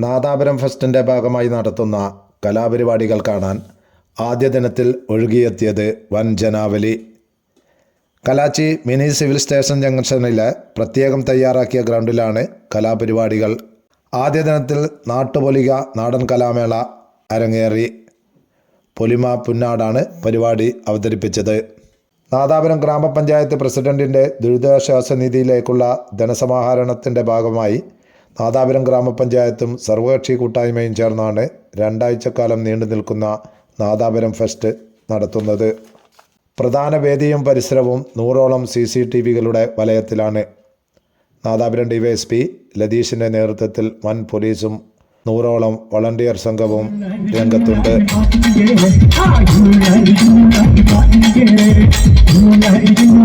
നാദാപുരം ഫെസ്റ്റിന്റെ ഭാഗമായി നടത്തുന്ന കലാപരിപാടികൾ കാണാൻ ആദ്യ ദിനത്തിൽ ഒഴുകിയെത്തിയത് വൻ ജനാവലി. കലാച്ചി മിനി സിവിൽ സ്റ്റേഷൻ ജംഗ്ഷനിലെ പ്രത്യേകം തയ്യാറാക്കിയ ഗ്രൗണ്ടിലാണ് കലാപരിപാടികൾ. ആദ്യ ദിനത്തിൽ നാട്ടുപൊലിക നാടൻ കലാമേള അരങ്ങേറി. പൊലിമ പുന്നാടാണ് പരിപാടി അവതരിപ്പിച്ചത്. നാദാപുരം ഗ്രാമപഞ്ചായത്ത് പ്രസിഡന്റിന്റെ ദുരിതാശ്വാസ നിധിയിലേക്കുള്ള ധനസമാഹരണത്തിന്റെ ഭാഗമായി നാദാപുരം ഗ്രാമപഞ്ചായത്തും സർവകക്ഷി കൂട്ടായ്മയും ചേർന്നാണ് രണ്ടാഴ്ചക്കാലം നീണ്ടു നിൽക്കുന്ന നാദാപുരം ഫെസ്റ്റ് നടത്തുന്നത്. പ്രധാന വേദിയും പരിസരവും നൂറോളം സി സി ടി വികളുടെ വലയത്തിലാണ്. നാദാപുരം ഡിവൈഎസ്പി ലതീഷിന്റെ നേതൃത്വത്തിൽ വൻ പോലീസും നൂറോളം വളണ്ടിയർ സംഘവും രംഗത്തുണ്ട്. പിന്നാളെ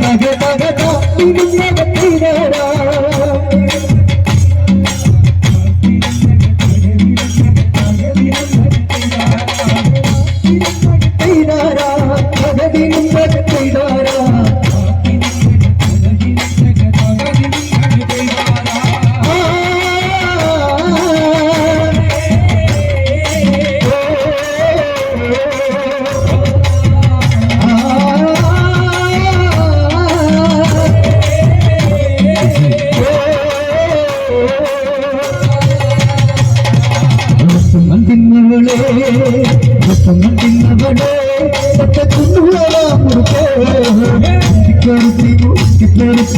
பக பக தாத்திடும் மகத்தினரா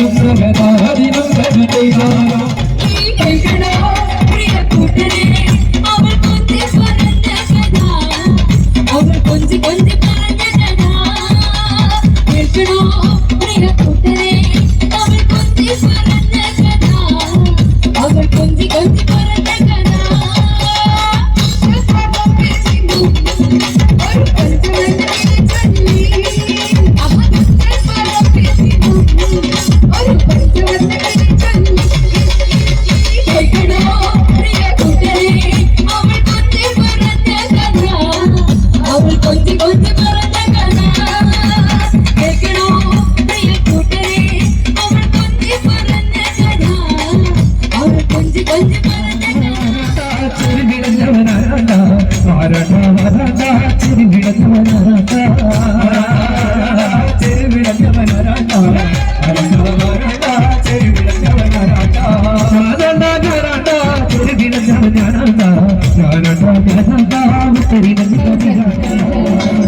நம்பகத்தை தாரா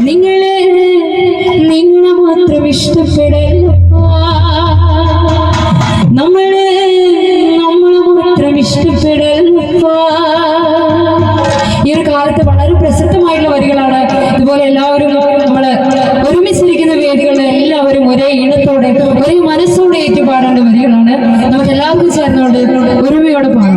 നിങ്ങളെ നിങ്ങളെ മാത്രം ഇഷ്ടപ്പെടല്ലപ്പാ നമ്മളെ നമ്മളെ മാത്രം ഇഷ്ടപ്പെടല്ലപ്പാ ഈ ഒരു കാലത്ത് വളരെ പ്രസക്തമായിട്ടുള്ള വരികളാണ് ഇതുപോലെ എല്ലാവരും നമ്മൾ ഒരുമിച്ചിരിക്കുന്ന വേദികളിൽ എല്ലാവരും ഒരേ ഇണത്തോടെ ഒരേ മനസ്സോടെ ഏറ്റുപാടേണ്ട വരികളാണ് നമുക്ക് എല്ലാവർക്കും ചേർന്നുകൊണ്ട് ഒരുമയോടെ പാടാം.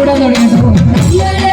കൂടാൻ തുടങ്ങിട്ടോ